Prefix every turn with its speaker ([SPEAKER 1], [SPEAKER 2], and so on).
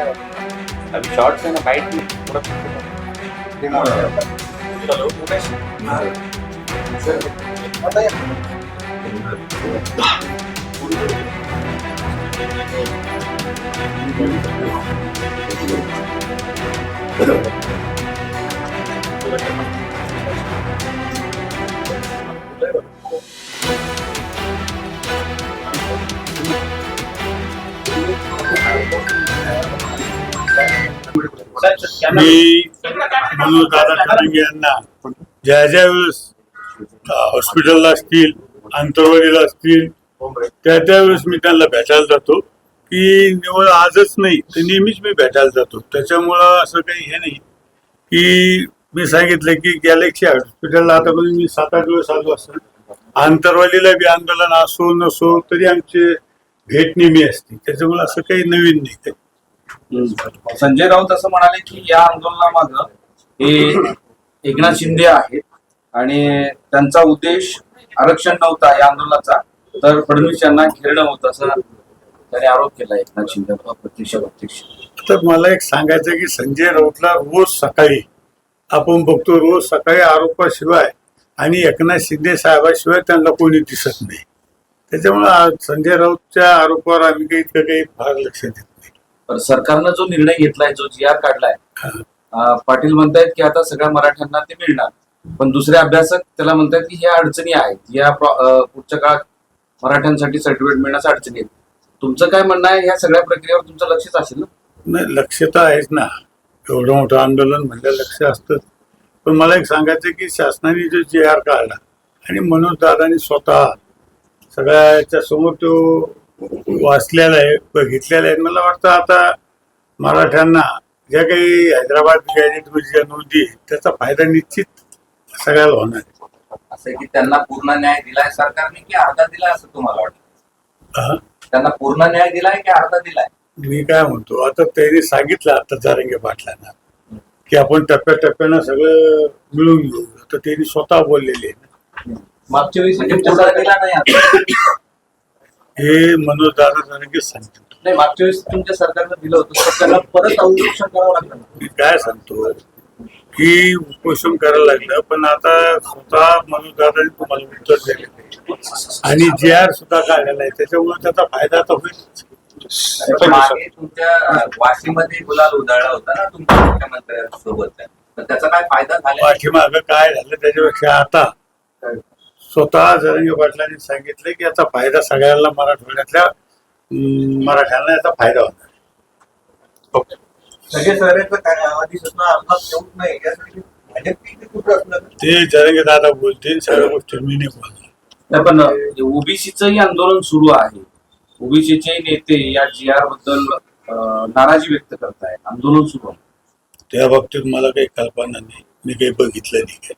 [SPEAKER 1] अभी शॉर्ट्स है ना बाइट में थोड़ा
[SPEAKER 2] मी मनोज दादा ठाकरे यांना ज्या ज्या वेळेस हॉस्पिटलला असतील अंतरवाडीला असतील त्या त्यावेळेस मी त्यांना भेटायला जातो. की निवड आजच नाही तर नेहमीच मी भेटायला जातो. त्याच्यामुळं असं काही हे नाही. की मी सांगितलं की गॅलेक्सी हॉस्पिटलला आतापर्यंत मी सात आठ वेळेस आलो असतो. आंतरवालीला बी आंदोलन असो नसो तरी आमचे भेट नेहमी असते. त्याच्यामुळे असं काही नवीन नाही काही.
[SPEAKER 3] संजय राऊत असं म्हणाले की या आंदोलनामाग हे एकनाथ शिंदे आहेत आणि त्यांचा उद्देश आरक्षण नव्हता या आंदोलनाचा तर फडणवीस यांना घेरणं होतं असं त्याने आरोप केला एकनाथ शिंदे प्रत्यक्ष प्रत्यक्ष.
[SPEAKER 2] तर मला एक सांगायचं की संजय राऊतला रोज सकाळी आपण बघतो रोज सकाळी आरोपाशिवाय आणि एकनाथ शिंदे साहेबाशिवाय त्यांना कोणी दिसत नाही. त्याच्यामुळे संजय राऊतच्या आरोपावर आम्ही काही इतकं काही फार लक्ष देत
[SPEAKER 3] पण सरकारनं जो निर्णय घेतलाय जो जी आर काढलाय पाटील म्हणतायत की आता सगळ्या मराठ्यांना ते मिळणार. पण दुसरे अभ्यासक त्याला म्हणतायत की ह्या अडचणी आहेत. या पुढच्या काळात मराठ्यांसाठी सर्टिफिकेट मिळण्याच्या अडचणी आहेत. तुमचं काय म्हणणं आहे? ह्या सगळ्या प्रक्रियेवर तुमचं लक्षच असेल ना?
[SPEAKER 2] नाही लक्ष तर आहेच ना. एवढं मोठं आंदोलन म्हणजे लक्ष असतं पण मला एक सांगायचं की शासनाने जो जे आर काढला आणि मनोज दादानी स्वतः सगळ्याच्या समोर तो वाचलेला आहे बघितलेला आहे मला वाटतं आता मराठ्यांना ज्या काही हैदराबाद गॅजेटमध्ये ज्या नोंदी त्याचा फायदा निश्चित सगळ्याला होणार आहे
[SPEAKER 4] असं की त्यांना पूर्ण न्याय दिलाय सरकारने की अर्धा दिलाय असं तुम्हाला वाटतं
[SPEAKER 2] हा?
[SPEAKER 4] त्यांना पूर्ण न्याय दिलाय की अर्धा दिलाय
[SPEAKER 2] मी काय म्हणतो आता त्यांनी सांगितलं आता जारंगे पाटलांना की आपण टप्प्याटप्प्यानं सगळं मिळून घेऊ तर त्यांनी स्वतः बोललेले आहे.
[SPEAKER 3] मागच्या वेळेस
[SPEAKER 4] म्हणजे पूर्ण दिला नाही.
[SPEAKER 2] हे मनोज दादा सांगतो.
[SPEAKER 3] नाही मागच्या वेळेस तुमच्या सरकारनं दिलं होतं तर त्यांना परत अवलोकन करावं लागलं. ना.
[SPEAKER 2] मी काय सांगतो की उपोषण करायला लागलं पण आता स्वतः मनोज दादाने तुम्हाला उत्तर आहे आणि जे आर सुद्धा काढलेला आहे त्याच्यामुळे त्याचा फायदा तर होईल.
[SPEAKER 4] मागे तुमच्या वाशीमध्ये गुलाल उधळला होता ना तुमच्या मुख्यमंत्र्यांसोबत. तर त्याचा काय फायदा झाला?
[SPEAKER 2] पाठीमागं काय झालं त्याच्यापेक्षा आता स्वतः जरंगे पाटलांनी सांगितलं की याचा फायदा सगळ्यांना मराठवाड्यातल्या मराठ्यांना याचा फायदा होणार.
[SPEAKER 5] असलं
[SPEAKER 2] ते जरंगे दादा बोलतील सगळ्या गोष्टी मी नाही बोलणार.
[SPEAKER 3] पण ओबीसीचंही आंदोलन सुरू आहे. ओबीसीचे नेते या जी आरबद्दल नाराजी व्यक्त करतायत. आंदोलन सुरू आहे.
[SPEAKER 2] त्या बाबतीत मला काही कल्पना नाही. मी काही बघितलं नाही काय